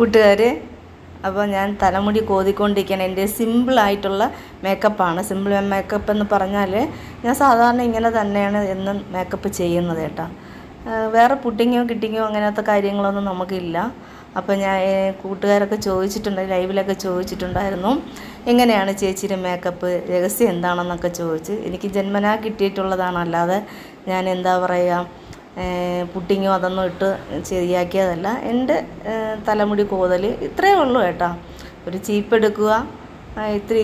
കൂട്ടുകാരെ അപ്പോൾ ഞാൻ തലമുടി കോതിക്കൊണ്ടിരിക്കുകയാണ്. എന്റെ സിമ്പിളായിട്ടുള്ള മേക്കപ്പാണ് സിമ്പിൾ മേക്കപ്പ് എന്ന് പറഞ്ഞാൽ ഞാൻ സാധാരണ ഇങ്ങനെ തന്നെയാണ് എന്നും മേക്കപ്പ് ചെയ്യുന്നത് കേട്ടോ. വേറെ പുട്ടിങ്ങോ കിട്ടിങ്ങോ അങ്ങനത്തെ കാര്യങ്ങളൊന്നും നമുക്കില്ല. അപ്പോൾ ഞാൻ കൂട്ടുകാരൊക്കെ ചോദിച്ചിട്ടുണ്ട് ലൈവിലൊക്കെ ചോദിച്ചിട്ടുണ്ടായിരുന്നു. എങ്ങനെയാണ് ചേച്ചിയുടെ മേക്കപ്പ് രഹസ്യം എന്താണെന്നൊക്കെ ചോദിച്ച്. എനിക്ക് ജന്മനാ കിട്ടിയിട്ടുള്ളതാണ്. അല്ലാതെ ഞാൻ എന്താ പറയുക പുട്ടിങ്ങോ അതൊന്നും ഇട്ട് ശരിയാക്കിയതല്ല. എന്റെ തലമുടി കോതൽ ഇത്രയേ ഉള്ളൂ കേട്ടോ. ഒരു ചീപ്പ് എടുക്കുക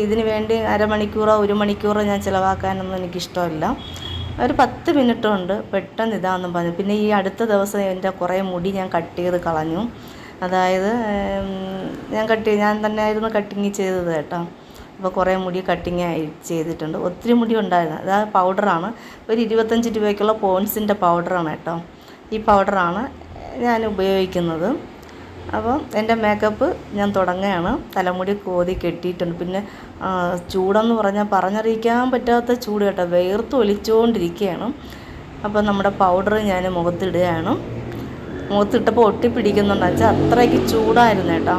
ഇതിന് വേണ്ടി അരമണിക്കൂറോ ഒരു മണിക്കൂറോ ഞാൻ ചിലവാക്കാനൊന്നും എനിക്കിഷ്ടമല്ല. ഒരു പത്ത് മിനിറ്റ് കൊണ്ട് പെട്ടെന്ന് ഇതാണെന്നും പറഞ്ഞു. പിന്നെ ഈ അടുത്ത ദിവസം എന്റെ കുറേ മുടി ഞാൻ കട്ട് ചെയ്ത് കളഞ്ഞു. അതായത് ഞാൻ കട്ട് ഞാൻ തന്നെ ആയിരുന്നു കട്ടിങ് ചെയ്തത് കേട്ടോ. അപ്പോൾ കുറേ മുടി കട്ടിങ് ചെയ്തിട്ടുണ്ട്. ഒത്തിരി മുടി ഉണ്ടായിരുന്നു. അതായത് പൗഡറാണ് ഒരു ഇരുപത്തഞ്ച് രൂപയ്ക്കുള്ള പോൺസിന്റെ പൗഡറാണ് കേട്ടോ. ഈ പൗഡറാണ് ഞാൻ ഉപയോഗിക്കുന്നത്. അപ്പോൾ എന്റെ മേക്കപ്പ് ഞാൻ തുടങ്ങുകയാണ്. തലമുടി കോതി കെട്ടിയിട്ടുണ്ട്. പിന്നെ ചൂടെന്ന് പറഞ്ഞാൽ പറഞ്ഞറിയിക്കാൻ പറ്റാത്ത ചൂട് കേട്ടോ. വേർത്ത് ഒലിച്ചുകൊണ്ടിരിക്കുകയാണ് അപ്പോൾ നമ്മുടെ പൗഡർ ഞാൻ മുഖത്തിടുകയാണ്. മുഖത്തിട്ടപ്പോൾ ഒട്ടിപ്പിടിക്കുന്നുണ്ടെന്ന് വെച്ചാൽ അത്രയ്ക്ക് ചൂടായിരുന്നു കേട്ടോ.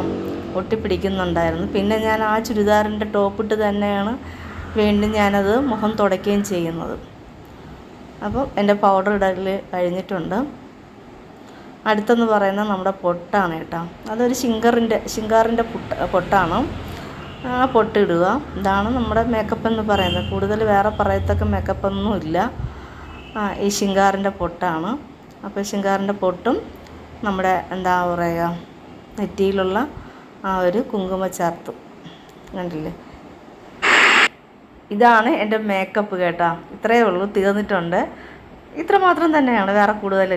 ഒട്ടിപ്പിടിക്കുന്നുണ്ടായിരുന്നു പിന്നെ ഞാൻ ആ ചുരിദാറിന്റെ ടോപ്പിട്ട് തന്നെയാണ് വീണ്ടും ഞാനത് മുഖം തുടയ്ക്കുകയും ചെയ്യുന്നത്. അപ്പം എന്റെ പൗഡർ ഇടൽ കഴിഞ്ഞിട്ടുണ്ട്. അടുത്തെന്ന് പറയുന്നത് നമ്മുടെ പൊട്ടാണ് കേട്ടോ. അതൊരു ശിങ്കറിന്റെ ശിങ്കാറിന്റെ പൊട്ട പൊട്ടാണ്. ആ പൊട്ടിടുക ഇതാണ് നമ്മുടെ മേക്കപ്പ് എന്ന് പറയുന്നത്. കൂടുതൽ വേറെ പറയത്തക്ക മേക്കപ്പ് ഒന്നും ഇല്ല. ആ ഈ ശിങ്കാറിന്റെ പൊട്ടാണ്. അപ്പോൾ ശിങ്കാറിന്റെ പൊട്ടും നമ്മുടെ എന്താ പറയുക നെറ്റിയിലുള്ള ആ ഒരു കുങ്കുമ ചാർത്തും കണ്ടില്ലേ? ഇതാണ് എന്റെ മേക്കപ്പ് കേട്ടോ. ഇത്രയേ ഉള്ളൂ തീർന്നിട്ടുണ്ട്. ഇത്ര മാത്രം തന്നെയാണ് വേറെ കൂടുതൽ